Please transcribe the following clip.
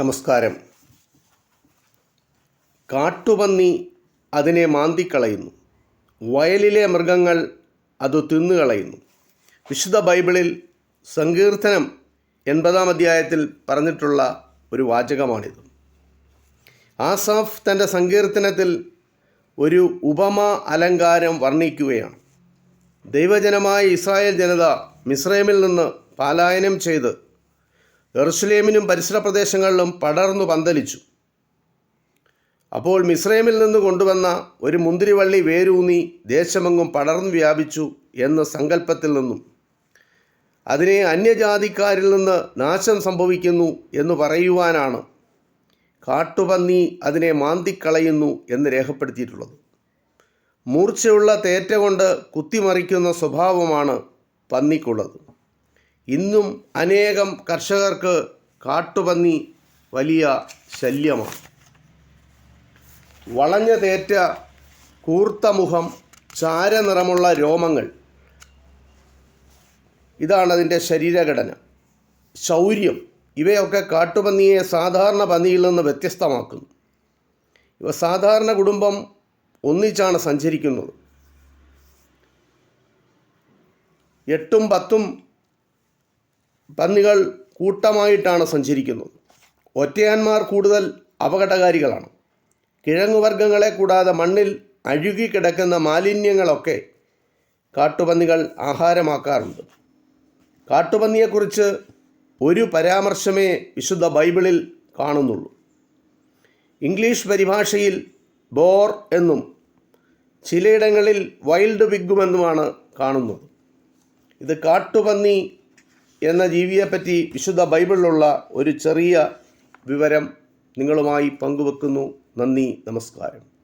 നമസ്കാരം. കാട്ടുപന്നി അതിനെ മാന്തിക്കളയുന്നു. വയലിലെ മൃഗങ്ങൾ അത് തിന്നുകളയുന്നു. വിശുദ്ധ ബൈബിളിൽ സങ്കീർത്തനം എൺപതാം അധ്യായത്തിൽ പറഞ്ഞിട്ടുള്ള ഒരു വാചകമാണിത്. ആസാഫ് തന്റെ സങ്കീർത്തനത്തിൽ ഒരു ഉപമ അലങ്കാരം വർണിക്കുകയാണ്. ദൈവജനമായ ഇസ്രായേൽ ജനത മിസ്രൈമിൽ നിന്ന് പാലായനം ചെയ്ത് എറുസലേമിനും പരിസര പ്രദേശങ്ങളിലും പടർന്നു പന്തലിച്ചു. അപ്പോൾ മിസ്രൈമിൽ നിന്ന് കൊണ്ടുവന്ന ഒരു മുന്തിരിവള്ളി വേരൂന്നി ദേശമെങ്ങും പടർന്നു വ്യാപിച്ചു എന്ന സങ്കല്പത്തിൽ നിന്നും. അതിനെ അന്യജാതിക്കാരിൽ നിന്ന് നാശം സംഭവിക്കുന്നു എന്ന് പറയുവാനാണ് കാട്ടുപന്നി അതിനെ മാന്തിക്കളയുന്നു എന്ന് രേഖപ്പെടുത്തിയിട്ടുള്ളത്. മൂർച്ചയുള്ള തേറ്റ കൊണ്ട് കുത്തിമറിക്കുന്ന സ്വഭാവമാണ് പന്നിക്കുള്ളത്. ഇന്നും അനേകം കർഷകർക്ക് കാട്ടുപന്നി വലിയ ശല്യമാണ്. വളഞ്ഞ തേറ്റ കൂർത്ത മുഖം ചാരനിറമുള്ള രോമങ്ങൾ. ഇതാണ് അതിന്റെ ശരീരഘടന. ശൗര്യം. ഇവയൊക്കെ കാട്ടുപന്നിയെ സാധാരണ പന്നിയിൽ നിന്ന് വ്യത്യസ്തമാക്കുന്നു. ഇവ സാധാരണ കുടുംബം ഒന്നിച്ചാണ് സഞ്ചരിക്കുന്നത്. എട്ടും പത്തും പന്നികൾ കൂട്ടമായിട്ടാണ് സഞ്ചരിക്കുന്നത്. ഒറ്റയാന്മാർ കൂടുതൽ അപകടകാരികളാണ്. കിഴങ്ങുവർഗങ്ങളെ കൂടാതെ മണ്ണിൽ അഴുകിക്കിടക്കുന്ന മാലിന്യങ്ങളൊക്കെ കാട്ടുപന്നികൾ ആഹാരമാക്കാറുണ്ട്. കാട്ടുപന്നിയെക്കുറിച്ച് ഒരു പരാമർശമേ വിശുദ്ധ ബൈബിളിൽ കാണുന്നുള്ളൂ. ഇംഗ്ലീഷ് പരിഭാഷയിൽ ബോർ എന്നും ചിലയിടങ്ങളിൽ വൈൽഡ് പിഗുമെന്നുമാണ് കാണുന്നത്. ഇത് കാട്ടുപന്നി എന്ന ജീവിയെപ്പറ്റി വിശുദ്ധ ബൈബിളിലുള്ള ഒരു ചെറിയ വിവരം നിങ്ങളുമായി പങ്കുവെക്കുന്നു. നന്ദി നമസ്കാരം.